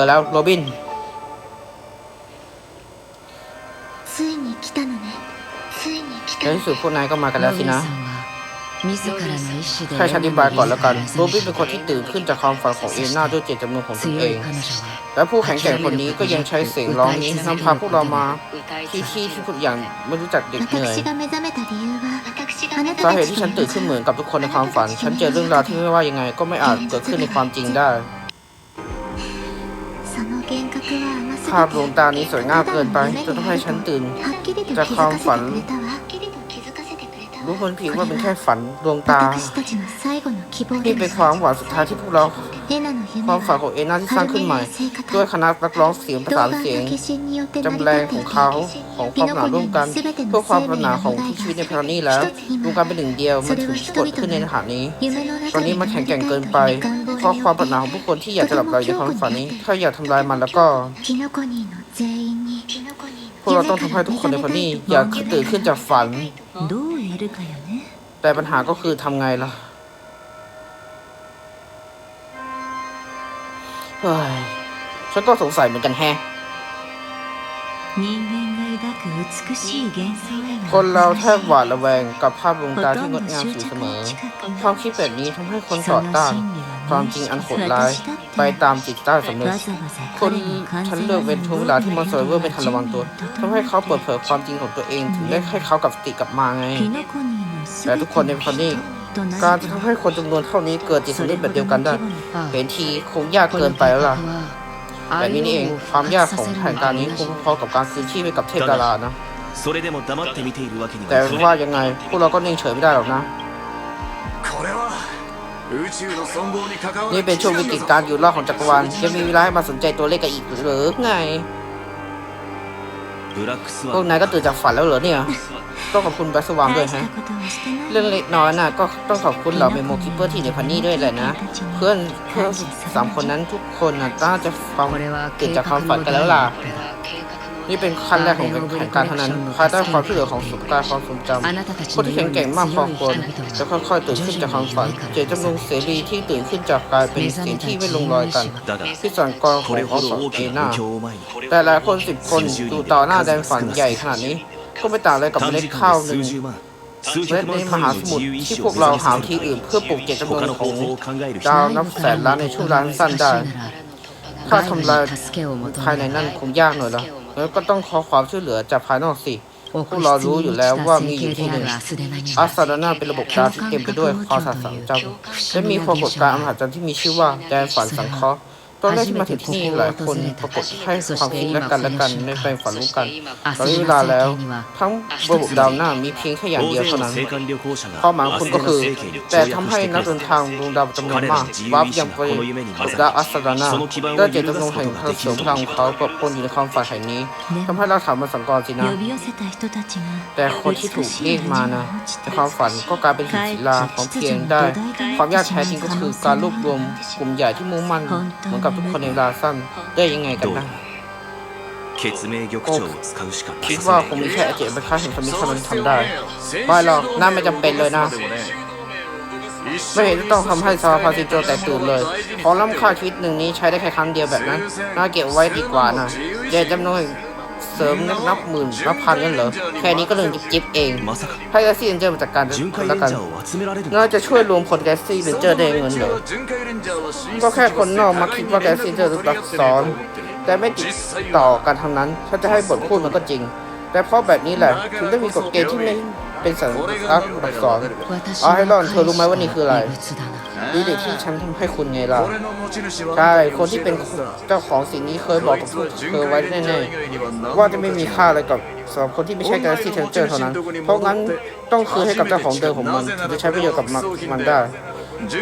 อแล้วโรบินในที่สุดพวกนายก็มากันแล้วสินะใครชาดิบายก่อนแล้วกันโรบินเป็นคนที่ตื่นขึ้นจากความฝันของเอน่าด้วยเจตจำนงของตนเอง และผู้แข็งแกร่งคนนี้ก็ยังใช้เสียงร้องนี้นำพาพวกเรามาที่ที่ที่คกอย่างไม่รู้จักเด็กเหนื่อยสาเหตุที่ฉันตื่นขึ้นเหมือนกับทุกคนในความฝัน ฉันเจอเรื่องราวที่ไม่ว่ายังไงก็ไม่อาจเกิดขึ้นในความจริงได้ ภาพดวงตานี้สวยงามเกินไปจนทำให้ฉันตื่นจากความฝัน รู้คนผิดว่าเป็นแค่ฝันดวงตานี่เป็นความหวังสุดท้ายที่พวกเราความฝันของเอน่าที่สร้างขึ้นใหม่ ด้วยคณะนักร้องเสียงประสานเสียงจำแรงของเขาของความหนาร่วมกันเพื่อความปรารนาของทุกชีวิตในครานี้แล้วรวมกันเป็นหนึ่งเดียวมันถึงกดขึ้นในฐานนี้ ตอนนี้มันแข็งแกร่งเกินไปเพราะความปรารนาของผู้คนที่อยากจะหลับไหลในความฝันนี้ ถ้าอยากทำลายมันแล้วก็ พวกเราต้องทำให้ทุกคนในคนนี่อยากตื่นขึ้นจากฝัน แต่ปัญหาก็คือทำไงล่ะฉันก็สงสัยเหมือนกันแฮคนเราแทบหวาดระแวงกับภาพลวงตาที่งดงามอยู่เสมอความคิดแบบนี้ทำให้คนต่อต้าน ความจริงอันโหดร้าย ไปตามจิตใต้สำนึกคนฉันเลือกเว้นทุกเวลาที่มอนสเตอร์เป็นทันระวังตัวทำให้เขาเปิดเผยความจริงของตัวเอง ถึงได้ให้เขากับสติกลับมาไง แต่ทุกคนในคอนนี้การจะทำให้คนจำนวนเท่านี้เกิดจิตสำนึกแบบเดียวกันได้เห็นทีคงยากเกินไปแล้วล่ะแต่นี้นี่เองความยากของแผนการนี้คงพอกับการซื้อที่ไปกับเทพดารานะแต่ว่ายังไงพวกเราก็นิ่งเฉยไม่ได้หรอกนะ นี่เป็นช่วงวิกฤตการอยู่รอดของจักรวาลจะมีเวลาให้มาสนใจตัวเลขกันอีกหรือไงพวกนายก็ตื่นจากฝันแล้วเหรอเนี่ย ต้องขอบคุณแบสวามด้วยฮะ เรื่องเล็กน้อยน่ะก็ต้องขอบคุณเหล่าเมมโมคิปเปอร์ที่ในพันนี่ด้วยแหละนะ เพื่อนเพื่อนสามคนนั้นทุกคนน่ะน่าจะฟังเกิดจากความฝันกันแล้วล่ะ นี่เป็นขั้นแรกของการเท่านั้นภายใต้ความช่วยเหลือของสุกาความทรงจำคนที่แข็งแกร่งมากพอควรจะค่อยๆตื่นขึ้นจากความฝัน เจตจำนงเสรีที่ตื่นขึ้นจากกายเป็นสิ่งที่ไม่ลงรอยกันที่สังกรของอสเอน้าแต่หลายคนสิบคนดูต่อหน้าแดงฝันใหญ่ขนาดนี้ ก็ไม่ต่างอะไรกับเล็ดข้าวหนึ่งเล็ดในมหาสมุทรที่พวกเราหาที่อื่นเพื่อปลูกเจตจำนงของดาวนับแสนล้านในช่วงร้านสั้นได้ถ้าทำลายภายในนั่นคงยากหน่อยละ แล้วก็ต้องขอความช่วยเหลือจากภายนอกสิพวกเรารู้อยู่แล้วว่ามีอยู่ที่หนึ่งอาซาดานาเป็นระบบดาวที่เต็มไปด้วยความสัตย์สังจำและมีปรากฏการณ์อมหัศจรรย์ที่มีชื่อว่าแดนฝันสังเคราะห์ ตอนแรกที่มาถึงที่ที่หลายคนปรากฏให้ความคิดและกันและกันในใจฝันรู้กันตอนนี้เวลาแล้ว ทั้งระบบดาวหน้ามีเพียงแค่อย่างเดียวเท่านั้นข้อหมายคุณก็คือ แต่ทำให้นักเดินทางดวงดาวจำนวนมากวับยังไปดาวอัสดานาได้เจตจำนงแห่งพลังสริมพลังเขากับคนอยู่ในความฝันแห่งนี้ทำให้เราถามมาสังกรจินะ แต่คนที่ถูกเรียกมานะแต่ความฝันก็กลายเป็นหินศิลาของเพียงได้ ความยากแท้จริงก็คือการรวบรวมกลุ่มใหญ่ที่มุ่งมั่นเหมือนกับทุกคนในเวลาสั้นได้ยังไงกันบ้างคิดว่าคงมีแค่เจ็บไประชาเห็นสมิธเท่านั้นทำได้ไม่หรอกน่าไม่จำเป็นเลยนะไม่เห็นจะต้องทำให้ซาฟาซิโจแตกตื่นเลย ของล้ำค่าชีวิตหนึ่งนี้ใช้ได้แค่ครั้งเดียวแบบนั้น น่าเก็บไว้ดีกว่านะเจจำนวน เสริมนับหมื่นนับพันนั่นเหรอ แค่นี้ก็เรื่องจิ๊บเองถ้าแกซี่เรนเจอร์มาจากการแล้วกันน่าจะช่วยรวมคนแกซี่เรนเจอร์ได้เงินเหรอ ก็แค่คนนอกมาคิดว่าแกซี่เรนเจอร์ซับซ้อน แต่ไม่ติดต่อกันทางนั้น ถ้าจะให้บทพูดมันก็จริง แต่เพราะแบบนี้แหละถึงได้มีกฎเกณฑ์ที่ไม่ เป็นสัญลักษณ์อักษรอ๋อให้รอนเธอรู้ไหมว่านี่คืออะไรนี่เด็กที่ฉันทำให้คุณไงล่ะใช่คนที่เป็นเจ้าของสิ่งนี้เคยบอกกับเธอไว้แน่ๆว่าจะไม่มีค่าอะไรกับสำหรับคนที่ไม่ใช่การซีเธอเจอเท่านั้น เพราะงั้นต้องคืนให้กับเจ้าของเดิมของมันถึงจะใช้ประโยชน์กับมันได้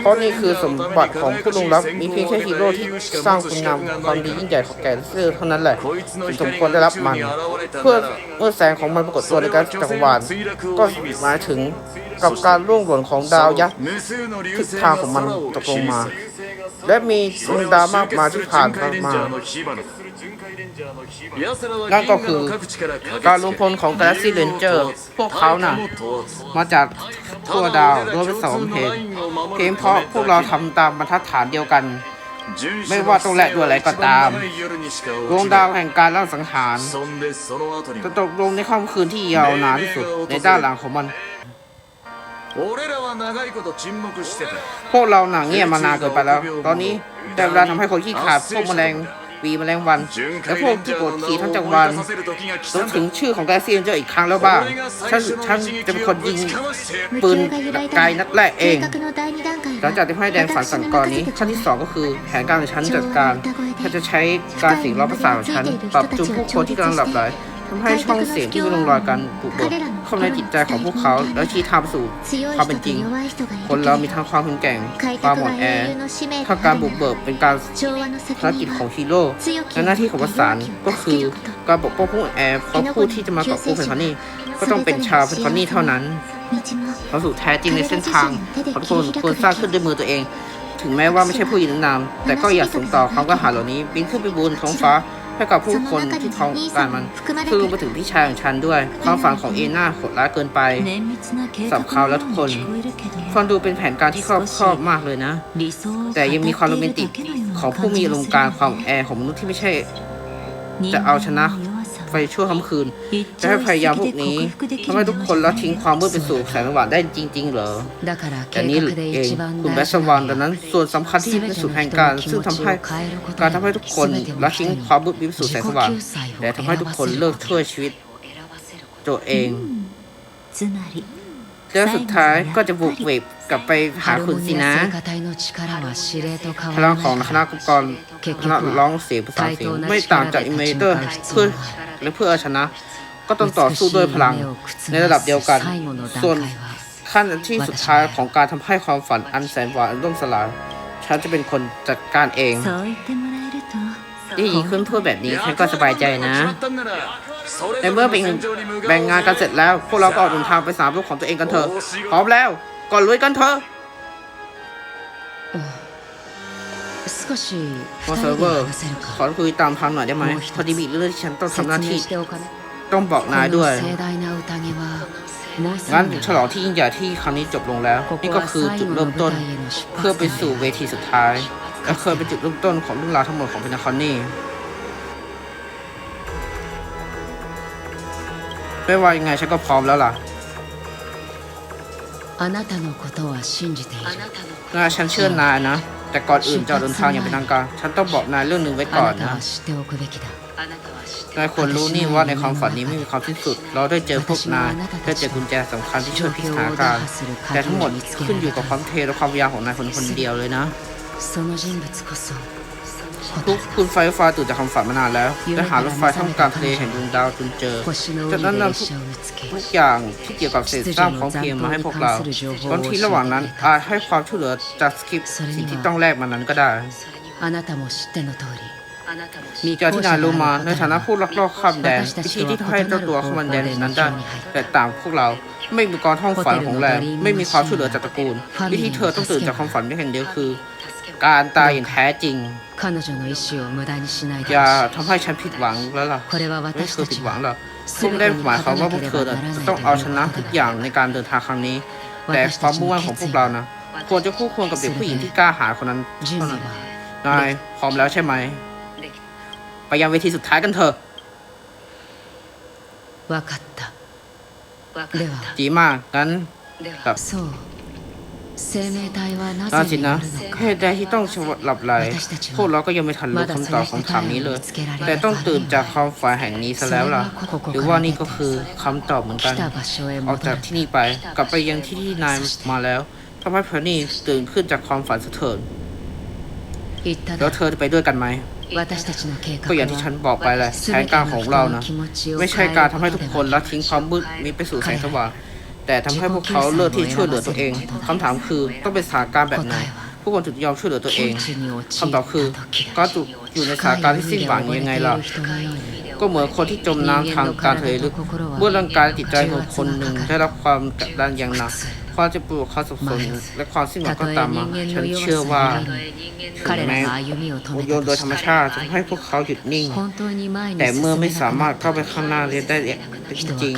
เพราะนี่คือสมบัติของผู้ลงรับมีเพียงแค่ฮีโร่ที่สร้างคุณงามความดียิ่งใหญ่ของแกเสื้อเท่านั้นแหละที่สมควรได้รับมัน เพื่อเมื่อแสงของมันปรากฏตัวในการจักรวาลก็หมายถึงกับการร่วงหล่นของดาวยักษ์ทิศทางของมันตกลงมา และมีดวงดามากมาที่ผ่านมา นั่นก็คือการรวมพลของ Galaxy นเจอร์พวกเขาน่ะ มาจากทั่วดาวรวมเป็สองเพลงเกมเพราะพวกเราทำตามบรรทัดฐานเดียวกัน ไม่ว่าตรงแหลกด้วยอะไรก็ตามดวงดาวแห่งการล่าสังหารจะตกลงในค่ำคืนที่ยาวนานที่สุดในด้านหลังของมันพวกเราหนังเงียบมานานเกินไปแล้ว ตอนนี้แต่เวลาทำให้คนขี้ขาดพวกแมลง ปีแมลงวัน และพวกที่โกดธขี่ทั้งจังรวัลต้องถึงชื่อของกาเซียนเจออีกครั้งแล้วบ้างฉันฉันจะเป็นคนยิงปืนไกลนัดแรกเองหลังจากที่พ่ายแดงฝันสั่งก่อนนี้ชั้นที่ 2 ก็คือแผนการของฉันจัดการฉันจะใช้การสิงล้อประสาทของฉันปรับจูนผู้คนที่กำลังหลับไหล ทำให้ช่องเสียงที่เป็นลงรอยกันปลุกเบิกเข้าในจิตใจของพวกเขาแล้วชี้ทางสู่ความเป็นจริง คนเรามีทั้งความแข็งแกร่งความหมดแอถ้าการบุกเบิกเป็นการภารกิจของฮีโร่และหน้าที่ของวสานก็คือการปกป้องผู้อ่อนแอเพราะผู้ที่จะมากับสู้เพนคนนี้ก็ต้องเป็นชาวเพนคนนี่เท่านั้นเขาสู่แท้จริงในเส้นทางเขางคนควรสร้างขึ้นด้วยมือตัวเอง ถึงแม้ว่าไม่ใช่ผู้หญิงนามแต่ก็อยากส่งต่อความกระหายเหล่านี้บินขึ้นไปบนท้องฟ้า ให้กับผู้คนที่เขาการมันคือมาถึงพี่ชายของฉันด้วย ความฝันของเอน่าโหดร้ายเกินไปสำหรับเขาแล้วทุกคนฟังดูเป็นแผนการที่ครอบครอบมากเลยนะ แต่ยังมีความโรแมนติกของผู้มีลงการความแอร์ของมนุษย์ที่ไม่ใช่ จะเอาชนะ ไฟชั่วค่ำคืนและพยายามพวกนี้ทำให้ทุกคนละทิ้งความมืดไปสู่แสงสว่างได้จริง ๆ เหรอแต่นี้เองคุณแบสวานดังนั้น ส่วนสำคัญที่เป็นสุดแห่งการ ซึ่งทำให้การทำให้ทุกคนละทิ้งความมืดไปสู่แสงสว่างและทำให้ทุกคนเลิกช่วยชีวิต ตัวเองและสุดท้ายก็จะบุกเวบ กลับไปหาคุณสินะพลังของคณะกรกรคณะร้องเสียงภาษาเสียงไม่ต่างจากอิเมเตอร์เพื่อและเพื่อชนะ ก็ต้องต่อสู้ด้วยพลังในระดับเดียวกัน ส่วนขั้นที่สุดท้ายของการทำให้ความฝันอันแสนหวานร่มสลายฉันจะเป็นคนจัดการเองที่ยินขึ้นพูดแบบนี้ฉันก็สบายใจนะ ในเมื่อแบ่งงานกันเสร็จแล้ว พวกเราก็ออกเดินทางไปสามลูกของตัวเองกันเถอะพร้อมแล้ว ก่อนรวยกันเถอะ少しพอเซิร์ฟเวอร์ขอคุยตามคำหน่อยได้ไหมพอดีมีเรื่องที่ฉันต้องทำหน้าที่ต้องบอกนายด้วยงั้นฉลองที่ยิ่งใหญ่ที่ครั้งนี้จบลงแล้ว นี่ก็คือจุดเริ่มต้นเพื่อไปสู่เวทีสุดท้าย และเคยเป็นจุดเริ่มต้นของเรื่องราวทั้งหมดของพินาคอนนี่ไม่ว่ายังไงฉันก็พร้อมแล้วล่ะ あなたのことは信じている งานฉันเชื่อนายนะ แต่ก่อนอื่นจะเดินทางอย่างเป็นทางการ ฉันต้องบอกนายเรื่องหนึ่งไว้ก่อ あ น なた นะ は知っておくべきだ นายควรรู้นี่ว่าในความฝันนี้ไม่มีความสิ้นสุด เราได้เจอพวกนายได้เจอกุญแจสำคัญที่ช่วยพลิกสถานการณ์ แต่ทั้งหมดขึ้นอยู่กับความเทและความพยายามของนายคนคนเดียวเลยนะ その人物こそ ทุกคุณไฟฟ้าตื่นจากความฝันมานานแล้วได้หารถไฟท่ามกลางทะเลแห่งดวงดาวจนเจอจากนั้นนำทุกอย่างที่เกี่ยวกับเศษซากของเพียมมาให้พวกเราตอนที่ระหว่างนั้นอาจให้ความช่วยเหลือจากสกิปสิ่งที่ต้องแลกมานั้นก็ได้มีเจ้าที่นายรู้มาในฐานะผู้ลักลอบข้ามแดนวิธีที่ให้เจ้าตัวข้ามแดนนั้นได้แต่ต่างพวกเราไม่มีกองท่องฝันของแรงไม่มีความช่วยเหลือจากตระกูลวิธีเธอต้องตื่นจากความฝันเพียงเดียวคือ การตายอย่างแท้จริงอย่าทำให้ฉันผิดหวังแล้วล่ะไม่เคยผิดหวังหรอกซึ่งได้หมายความว่าพวกเธอจะต้องเอาชนะทุกอย่างในการเดินทางครั้งนี้ แต่ความมุ่งมั่นของพวกเรานะควรจะคู่ควรกับเด็กผู้หญิงที่กล้าหาคนนั้นเท่านั้นนายพร้อมแล้วใช่ไหม ไปยังเวทีสุดท้ายกันเถอะดีมากงั้นกับ น่าสินะแค่ใดที่ต้องชหลับไหลพวกเราก็ยังไม่ทันรู้คำตอบของถามนี้เลย แต่ต้องตื่นจากความฝันแห่งนี้ซะแล้วล่ะ หรือว่านี่ก็คือคำตอบเหมือนกัน ออกจากที่นี่ไปกลับไปยังที่ที่นายมาแล้วทำให้เพนนี่ตื่นขึ้นจากความฝันสะเทือนแล้วเธอจะไปด้วยกันไหมก็อย่างที่ฉันบอกไปแหละแผนการของเรานะ ไม่ใช่การทำให้ทุกคนละทิ้งความมืดมีไปสู่แสงสว่าง แต่ทำให้พวกเขาเลิกที่ช่วยเหลือตัวเอง คำถามคือต้องเป็นสถานการณ์แบบไหนผู้คนถึงยอมช่วยเหลือตัวเองคำตอบคือก็อยู่ในสถานการณ์ที่สิ้นหวังยังไงล่ะก็เหมือนคนที่จมน้ำทางการทะเลลึกเมื่อร่างกายจิตใจของคนหนึ่งได้รับความกดดันอย่างหนักความเจ็บปวดความสับสนและความสิ้นหวังก็ตามมาฉันเชื่อว่าถึงแม้อุโยนโดยธรรมชาติจะให้พวกเขาหยุดนิ่ง แต่เมื่อไม่สามารถเข้าไปข้างหน้าได้จริง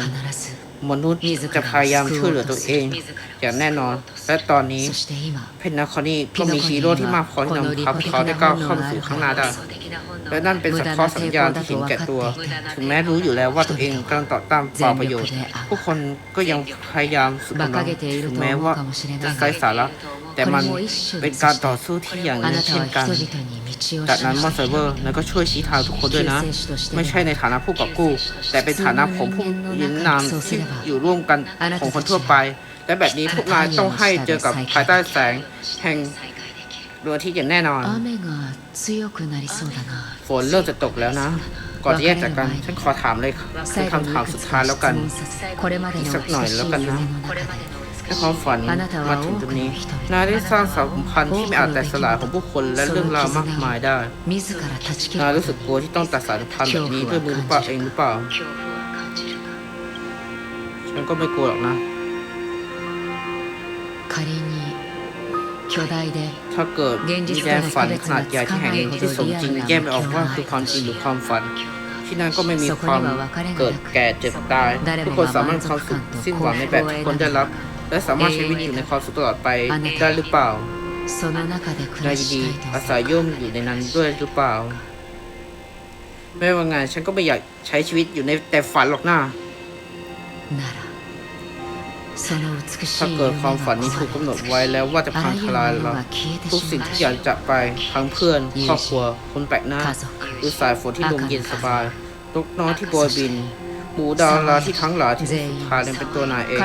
มนุษย์จะพยายามช่วยเหลือตัวเอง อย่างแน่นอน และตอนนี้เพนนาคอนี่ก็มีฮีโร่ที่มากพอที่นำพาพวกเขาได้ก้าวเข้าสู่ข้างหน้าได้และนั่นเป็นสักข้อสัญญาณที่เห็นแก่ตัว ถึงแม้รู้อยู่แล้วว่าตัวเองกำลังต่อต้านความประโยชน์ ผู้คนก็ยังพยายามสุดกำลังถึงแม้ว่าจะไร้สาระแต่มันเป็นการต่อสู้ที่อย่างนี้เช่นกันจากนั้นมอนสเตเวอร์แล้วก็ช่วยชี้ทางทุกคนด้วยนะ ไม่ใช่ในฐานะผู้กอบกู้ แต่เป็นฐานะของผู้ยินนามที่อยู่ร่วมกันของคนทั่วไป และแบบนี้พวกนายต้องให้เจอกับภายใต้แสงแห่งดวงที่อย่างแน่นอน ฝนเริ่มจะตกแล้วนะ ก่อนแยกจากกัน ฉันขอถามเลยคือคำถามสุดท้ายแล้วกันอีกสักหน่อยแล้วกันนะให้ความฝันมาถึงตรงนี้ นายได้สร้างสัมพันธ์ที่ไม่อาจแตกสลายของผู้คนและเรื่องราวมากมายได้ นายรู้สึกกลัวที่ต้องตัดสายสัมพันธ์แบบนี้ด้วยมือเปล่าเองหรือเปล่า ฉันก็ไม่กลัวหรอกนะ 巨大で ถ้าเกิดมีแดนฝันขนาดใหญ่ที่แห่งหนึ่งที่สมจริงแยกไม่ออกว่าคือความจริงหรือความฝัน ที่นั่นก็ไม่มีความเกิดแก่เจ็บตาย ทุกคนสามารถมีความสุขสิ้นหวังในแบบที่คนได้รับ และสามารถใช้ชีวิตอยู่ในความสุขตลอดไปได้หรือเปล่า その中で暮 นาย らし ดี たい ๆอา と ศัยย่มอยู่ในนั้นด้วยหรือเปล่า ไม่ว่าไงฉันก็ไม่อยากใช้ชีวิตอยู่ในแต่ฝันหรอกนะ ならその美し ถ้าเกิดความฝันนี้ถูกกำหนดไว้แล้วว่าจะพังทลายเราทุกสิ่งทุกอย่างจะไปทั้งเพื่อนครอบครัวคนแปลกหน้าหรือสายฝนที่ลมเย็นสบายนกน้อยที่โบยบินหมูดาวราที่ทั้งหลายที่พาเรนเป็นตัวนายเอง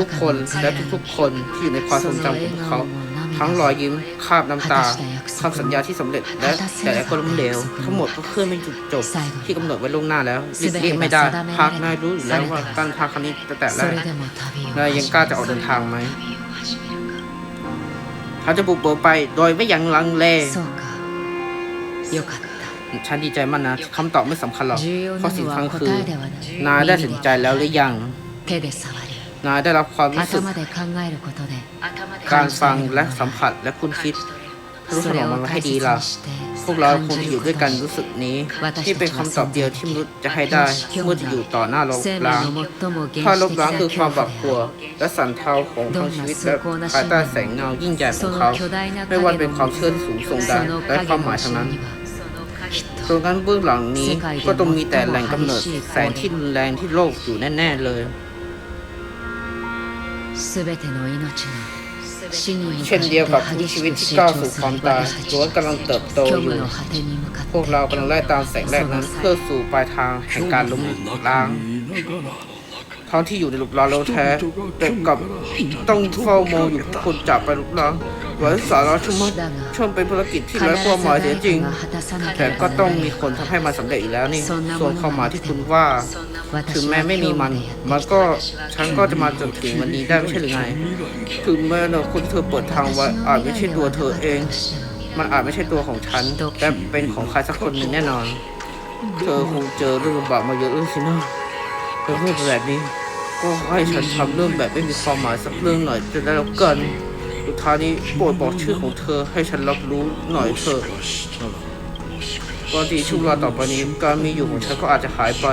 ทุกคนและทุกๆคนที่อยู่ในความทรงจำของเขา ทั้งรอยยิ้มคาบน้ำตาคำสัญญาที่สำเร็จและแต่และก็ล้มเหลว ทั้งหมดก็เคลื่อเปนจุดจบ ที่กำหนดไว้ล่วงหน้าแล้วริบเไม่ได้พักนายรู้อยู่แล้วว่าการพักครั้งนี้แต่แต่แรกนายยังกล้าจะออกเดินทางไหมเขาจะบุกเบิกไปโดยไม่ยังลังเลฉันดีใจมากนะคำตอบไม่สำคัญหรอกเพราะสิ่งสำคัญคือนายได้ตัดสินใจแล้วหรือยังนายได้รับความรู้สึก การฟังและสัมผัสและคุณคิดพรู้สนองมันให้ดีล่ะ พวกเราคงจะอยู่ด้วยกันรู้สึกนี้ ที่เป็นคำตอบเดียวที่มนุษย์จะให้ได้เมื่ออยู่ต่อหน้าลบล้างถ้าลบล้างคือความหวั่กกลัว และสันเทาของชีวิตและภายใต้แสงเงายิ่งใหญ่ของเขา ไม่ว่าเป็นความเชื่อสูงส่งใดและความหมายทั้งนั้นส่วนการเบื้องหลังนี้ก็ต้องมีแต่แหล่งกำเนิดแสงที่รุนแรงที่โลกอยู่แน่ ๆ เลย เช่นเดียวกับชีวิตที่ก้าวสู่ความตายตัวกำลังเติบโตอยู่ พวกเรากำลังไล่ตามแสงแรกนั้น เพื่อสู่ปลายทางแห่งการล้มล้างท้องที่อยู่ในหลุมร้อนแล้แท้แต่กับต้องเฝ้ามองอยู่พวกคนจับไปลุกล้าง วันสาราชุ่มช่วงเป็นภารกิจที่ไร้ความหมายเสียจริง แต่ก็ต้องมีคนทำให้มันสาเร็จอีกแล้วนี่ส่วนความหมายที่คุณว่า ถึงแม้ไม่มีมัน มันก็ฉันก็จะมาจนถึงวันนี้ได้ไม่ใช่หรือไง ถึงแม้เราคนเธอเปิดทางว่าอาจไม่ใช่ตัวเธอเอง มันอาจไม่ใช่ตัวของฉัน แต่เป็นของใครสักคนหนึ่งแน่นอน เธอคงเจอเรื่องลำบากมาเยอะสินะเธอพูดแบบนี้ ก็ให้ฉันทำเรื่องแบบไม่มีความหมายสักเรื่องหน่อยจะได้แล้วกัน สุดทายนี้ปวดบอกชื่อของเธอให้ฉันรับรู้หน่อยเถอะปกติช่วงเวลาต่อไปนี้การมีอยู่ของฉันก็อาจจะหายไป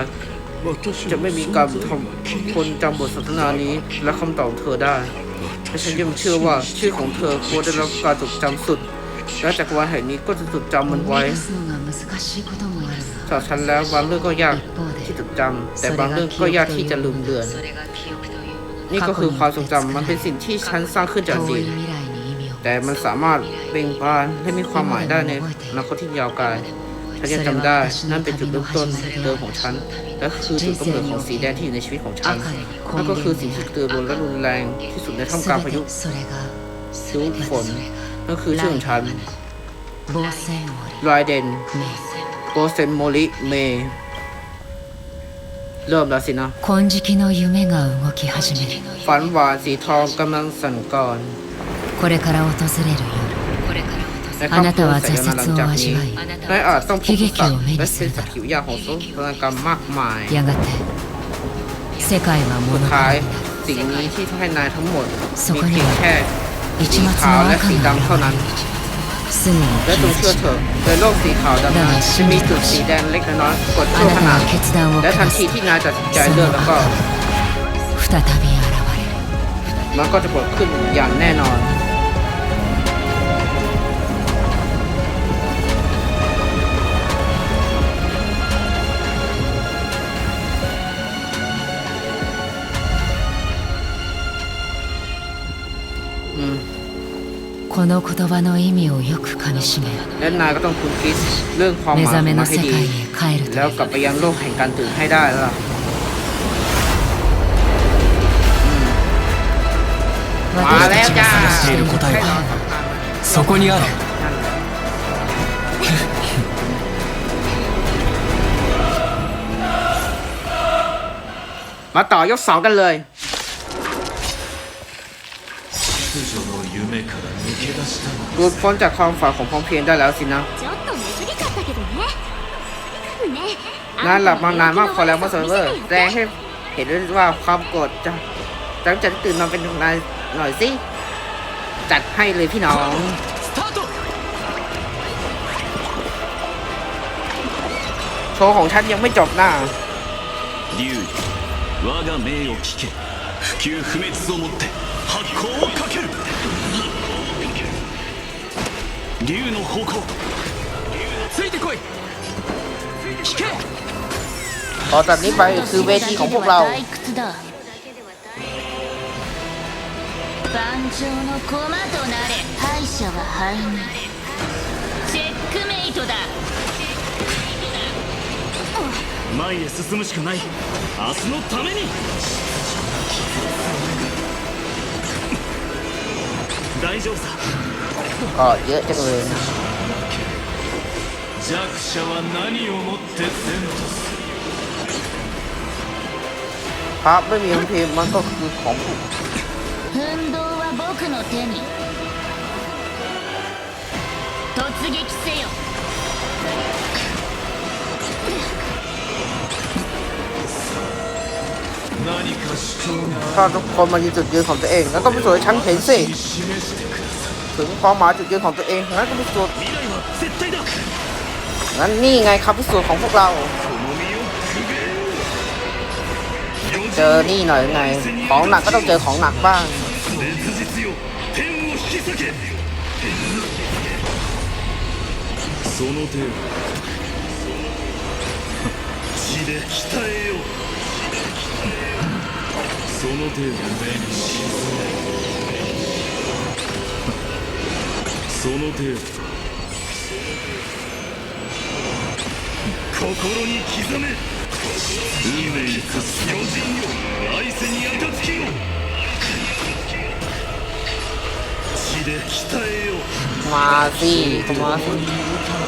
จะไม่มีการทำคนจำบทสนทนานี้และคำตอบเธอได้แต่ฉันยังเชื่อว่าชื่อของเธอควรได้รับการจดจำสุด และจากวันแห่งนี้ก็จะจดจำมันไว้สำหรับฉันแล้วบางเรื่องก็ยากที่จดจำแต่บางเรื่องก็ยากที่จะลืมเลือน นี่ก็คือความทรงจำมันเป็นสิ่งที่ฉันสร้างขึ้นจากอดีตแต่มันสามารถเบ่งบานและมีความหมายได้ในอนาคตที่ยาวไกลฉันยังจำได้ นั่นเป็นจุดเริ่มต้นเดิมของฉัน และคือจุดกำเนิดของสีแดงที่อยู่ในชีวิตของฉันนั่นก็คือสิ่งที่เตือนรุนและรุนแรงที่สุดในท่ามกลางพายุซิวฝนนั่นคือชื่อของฉันไรเดนโบเซนโมลิเม เริ่มแล้วสินะ 金色の夢が動き始める ฝันหวานสีทองกำลังสั่นกลอน これから訪れる ในค่ำคืน あなたは แสงนานหลังจากนี้ 挫折を味わい นายอาจต้องพบกับสัตว์ 悲劇を目に และ す เป็น る สักขีพยานของโศกกรรมมากมาย 夜やがて世界は สุ 物 ด 語 ท้าย になる สิ่งนี้ที่ให้นายทั้งหมด そ มี こに เพียง は แค่ 一 สี 抹 ขาว の และ 赤 สี が ดำเท่า 現 นั้น れるすぐに และตรงเชื่อเถอะในโลกสีขาวดำนั้นจะมีจุดสีแดงเล็กน้อยกดทั่วขนาดและทันทีที่นายตัดสินใจเลือกแล้วก็มันก็จะเกิดขึ้นอย่างแน่นอน この言葉の意味をよくかみしめ และนายก็ต้องคุณคิดเรื่องความห 目 มายข 覚 อง め มั の นให้ 世 ดี 界へ帰ると แล้ว いう กลับไปยังโลกแห่งการตื่นให้ได้แล้วล่ะ มา 私 แล้ た ว ち จ้า が探している答え ให้รอ は สักพัก そこにある นั่นแหละมาต่อยกสองกันเลย หลุดพ้นจากความฝันของพร้อมเพรียงได้แล้วสินะ ちょっと寝すぎちゃったけどね多分ね นานหลับมานานมากพอแล้วมาเซิร์ฟเวอร์แสดงให้เห็นด้วยว่าความโกรธจะจังจะตื่นมาเป็นนายหน่อยสิ จัดให้เลยพี่น้อง โชว์ของฉันยังไม่จบนะ 竜我が命を聞け不朽不滅をもって発光をか 竜の方向ついてこい聞け ต่อจากนี้ไปคือเวทีของพวกเรา 退屈だ万丈の駒となれ敗者は敗にチェックメイトだ前へ進むしかない明日のために大丈夫さ ก็เยอะจังเลยนะ 弱者は何をもって善とす พระไม่มีคำพีร์มันก็คือของผู้ 奮闘は僕の手に突撃せよ何か主張が ถ้าทุกคนมายืนจุดยืนของตัวเองแล้วก็พิสูจน์ให้ฉันเห็นสิ 示してください ถึงความหมายจุดยืนของตัวเองงั้นก็พิสูจน์ 未来は絶対だ งั้นนี่ไงคำพิสูจน์ของพวกเรา この身をくべよ เจอนี่หน่อยไง ของหนักก็ต้องเจอของหนักบ้าง 烈日よ天を引き裂けその手を血で鍛えよその手を目に沈め その程度心に刻め。運命にかす巨人よ愛せにあたつきよ。血で鍛えよまずい友達。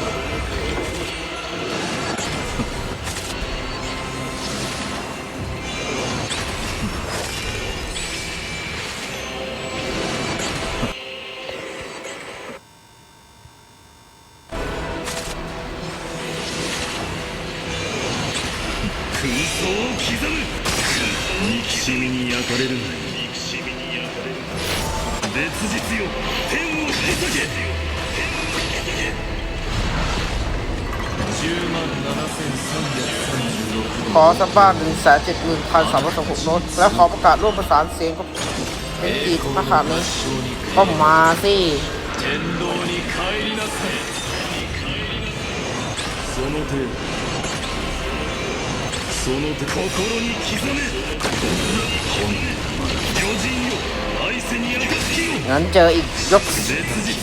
บ้านหนึ่งแสนเจ็ดหมื่นพันสามร้อยสองหกโน้ตและขอประกาศร่วมประสานเสียงกับเป็นจีทหารนี้ก็มาสิ 天道に帰りなさいその手をその手心に刻め余人よ愛せに暁を งั้นเจออีกยก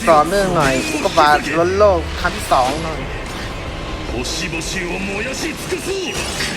ต่อเนื่องหน่อยอุกกาบาตล้นโลกครั้งที่สองหน่อย 星々を燃やし尽くそう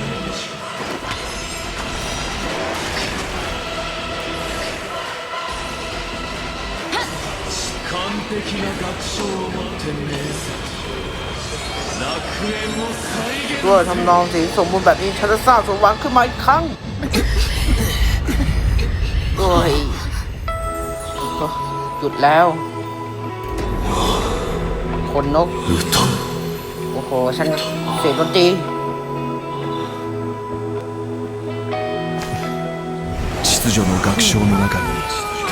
璧な学章をもって明晰楽園を再現 ด้วยทำนองเสียงสมบูรณ์แบบนี้ฉันจะสร้างสมหวังขึ้นมาอีกครั้งโอ้ยหยุดแล้ว ขนนก 歌 โอ้โห ฉันเสียงดนตรี 秩序の楽章の中に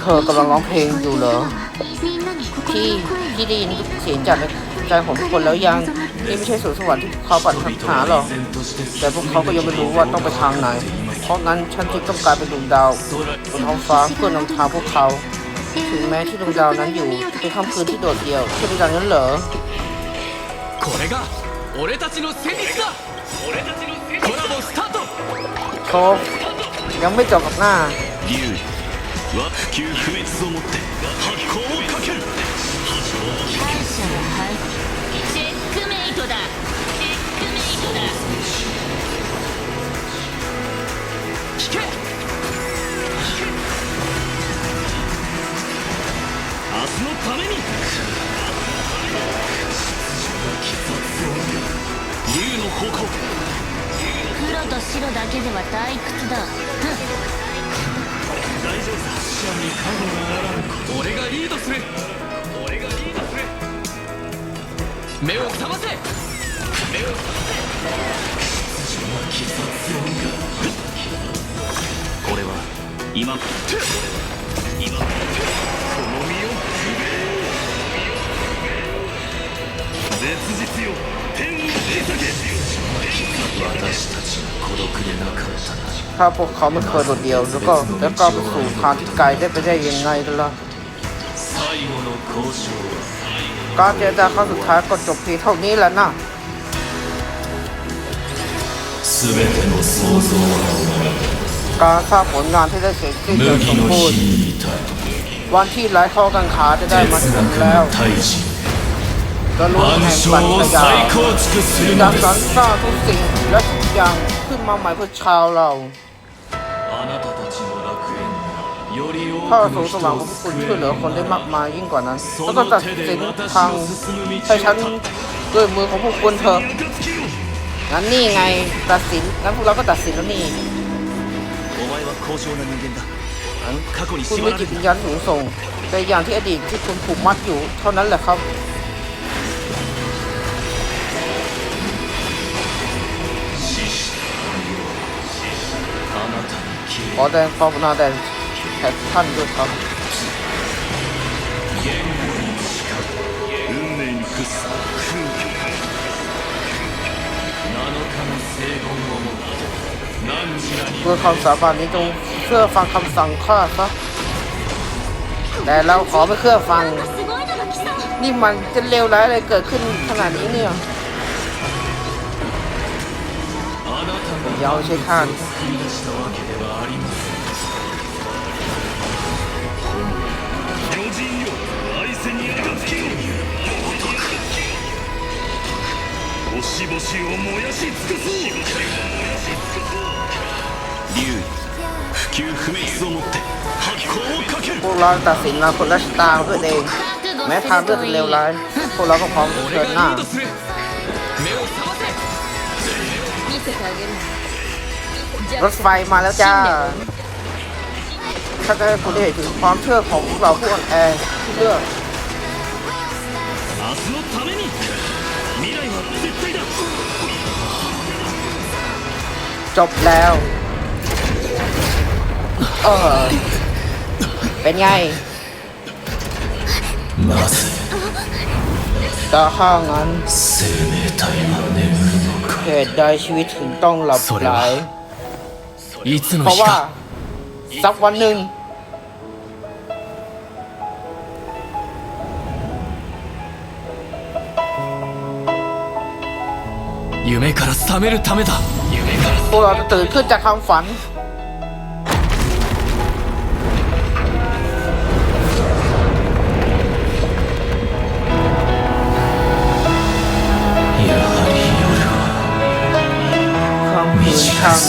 เธอกำลังร้องเพลงอยู่เหรอพี่พี่ได้ยินเสียงจากใจของทุกคนแล้วยังนี่ไม่ใช่สวนสวรรค์ที่เขาปรารถนาหรอกแต่พวกเขาก็ยังไม่รู้ว่าต้องไปทางไหน เพราะงั้นฉันจึงต้องการเป็นดวงดาวบนท้องฟ้าเพื่อนำทางพวกเขาถึงแม้ที่ดวงดาวนั้นอยู่เป็นค่ำคืนที่โดดเดี่ยวใช่ไหมนั้นเหรอโชยังไม่จบกับหน้า 竜は不滅をもって発光をかける。敗者は敗チェックメイトだ。チェックメイトだ聞け。明日のために。竜の方向黒と白だけでは退屈だ。大丈俺がリードする。俺がリードする。目を覚ませ。目を覚ませ。これは気絶するんだ俺は今今この身をくれ絶実よ。 ถ้าพวกเขาไม่เคยโดดเดี่ยวแล้วก็แล้วก็สู่ทางที่ไกลได้ไปได้ยังไงกันล่ะการเจรจาครั้งสุดท้ายก็จบเพียงเท่านี้แล้วนะการทราบผลงานที่ได้เสร็จสิ้นอย่างสมบูรณ์วันที่ไร้ข้อกังขาจะได้มาถึงแล้ว กละรู้แห่งปัจจัยดังนั้นสร้างทุกสิ่งและทุกอย่างขึ้นมาใหม่เพื่อชาวเราพ่อสูงสว่างของคุณช่วยเหลือคนได้มากมายยิ่งกว่านั้น แล้วก็ตัดสินทางให้ฉันด้วยมือของพวกคุณเถอะนั้นนี่ไงตัดสินแล้นพวกเราก็ตัดสินแล้วนี่คุณไม่จิตวิญญาณสูงส่งแต่อย่างที่อดีตที่คุณผูกมัดอยู่เท่านั้นแหละครับ ขอแดนภาวนาแดนแท็ท่านด้วยครับเพื่อคำสาบานนี้จงเพื่อฟังคำสั่งข้าซะแต่เราขอไม่เพื่อฟัง นี่มันจะเลวร้ายอะไรเกิดขึ้นขนาดนี้เนี่ยยาวใช่ข้าน 星々を燃やし尽くそう竜不朽不滅をもって発光をかける พวกเราตัดสินเราคนละชะตาด้วยเอง 覚悟 แม้ す ทาง る เลือก と จะ いい เลวร้าย พวกเราก็พร้อม 俺 เดินห が น้า リードする目を覚ませ見せてあげるじ รถไฟมาแล้วจ้า ถ้าจะให้คุณได้เห็นถึงความเชื่อของพวกเราผู้อ่อนแอที่เลือ จบแล้วเออเป็นไง なぜ ก็ข้างั้น 生命体は眠るのか เหตุใดชีวิตถึงต้องหลับไหล いつ เพราะว่า สักวันหนึ่ง 夢から覚めるためだ夢から พวกเราจะตื่นขึ้นจากความฝัน ความ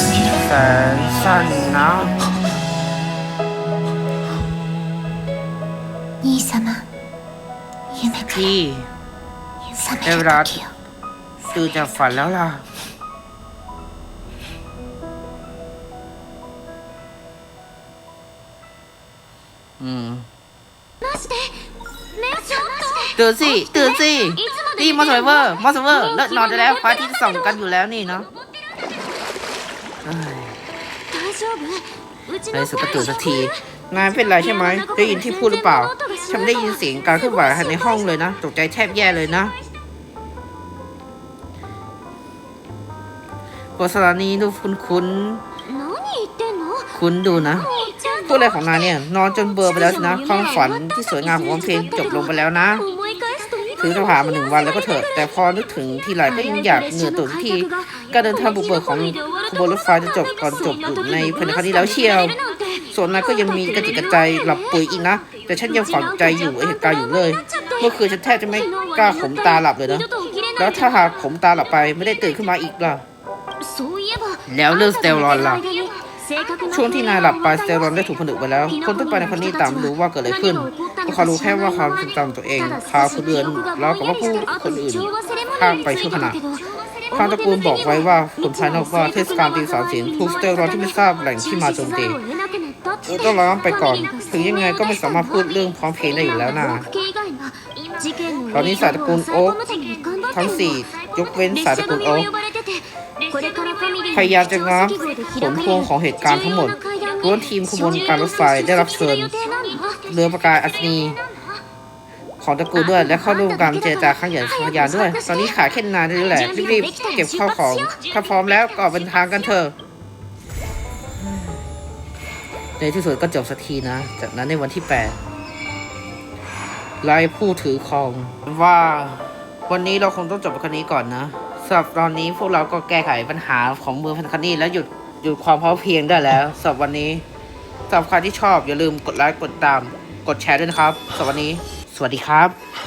แสนสั้นนะ兄様夢からพี่起きよได้ตื่นจากฝันแล้วล่ะ เตื่นสิเตือนสินี่มอสเวอร์มอสเวอร์เลิกนอนได้แล้วฟ้าที่สองกันอยู่แล้วนี่เนาะในสุก็ตื่นสักทีนายเป็นไรใช่ไหมได้ยินที่พูดหรือเปล่า ฉันได้ยินเสียงการเคลื่อนไหวในห้องเลยนะตกใจแทบแย่เลยนะโกสลานี้ดูคุ้นคุ้นคุ้นดูนะตัวอะไรของนายเนี่ย นอนจนเบอร์ไปแล้วนะความฝันที่สวยงามของเพลงจบลงไปแล้วนะ ถึงจะผ่านมาหนึ่งวันแล้วก็เถอะ แต่พอนึกถึงที่ไรก็ยังอยากเหนื่อยตุกที การเดินทางบุกเบิกของขบวนรถไฟจะจบก่อนจบอยู่ในภายในครั้งนี้แล้วเชียว ส่วนนายก็ยังมีกระจิกกระใจหลับปุ๋ยอีกนะ แต่ฉันยังฝังใจอยู่ไอเหตุการณ์อยู่เลย เมื่อคืนฉันแทบจะไม่กล้าขมตาหลับเลยนะ แล้วถ้าหากขมตาหลับไปไม่ได้ตื่นขึ้นมาอีกล่ะ แล้วเรื่องสเตลลอนล่ะ ช่วงที่นายหลับไปสเตียรอยด์ได้ถูกผนึกไปแล้ว คนทั่วไปในคนนี้ตางไม่รู้ว่าเกิดอะไรขึ้นพวกเขารู้แค่ว่าความทรงจำตัวเองพาผู้เรือนแล้วกับว่าผู้คนอื่นข้ามไปชั่วขณะทางตระกูลบอกไว้ว่าคนภายนอกว่าเทศกาลตีสามเสียงถูกสเตียรอยด์ที่ไม่ทราบแหล่งที่มาโจมตีเออต้องร้องไปก่อน ถึงยังไงก็ไม่สามารถพูดเรื่องพร้อมเพรียงได้อยู่แล้วนะตอนนี้สายตระกูลโอ๊คทั้งสี่ยกเว้นสายตระกูลโอ๊คพยายามจะง้าง ผลพวงของเหตุการณ์ทั้งหมดล้วนทีมขบวนการรถไฟได้รับเชิญ เรือประกายอัศนี ของตระกูลด้วยและเข้าร่วมการเจรจาครั้งใหญ่พยานด้วย ตอนนี้ขาดแค่นานนี่แหละรีบๆเก็บข้าวของ ถ้าพร้อมแล้วก็เดินทางกันเถอะในที่สุดก็จบสักทีนะ จากนั้นในวันที่แปดไล่ผู้ถือครอง ว่าวันนี้เราคงต้องจบคันนี้ก่อนนะสำหรับตอนนี้พวกเราก็แก้ไขปัญหาของเมืองพันคันนี้แล้วหยุด หยุดความพอเพียงได้แล้วสำหรับวันนี้สำหรับใครที่ชอบอย่าลืมกดไลค์กดตาม กดแชร์ด้วยนะครับสำหรับวันนี้ สวัสดีครับ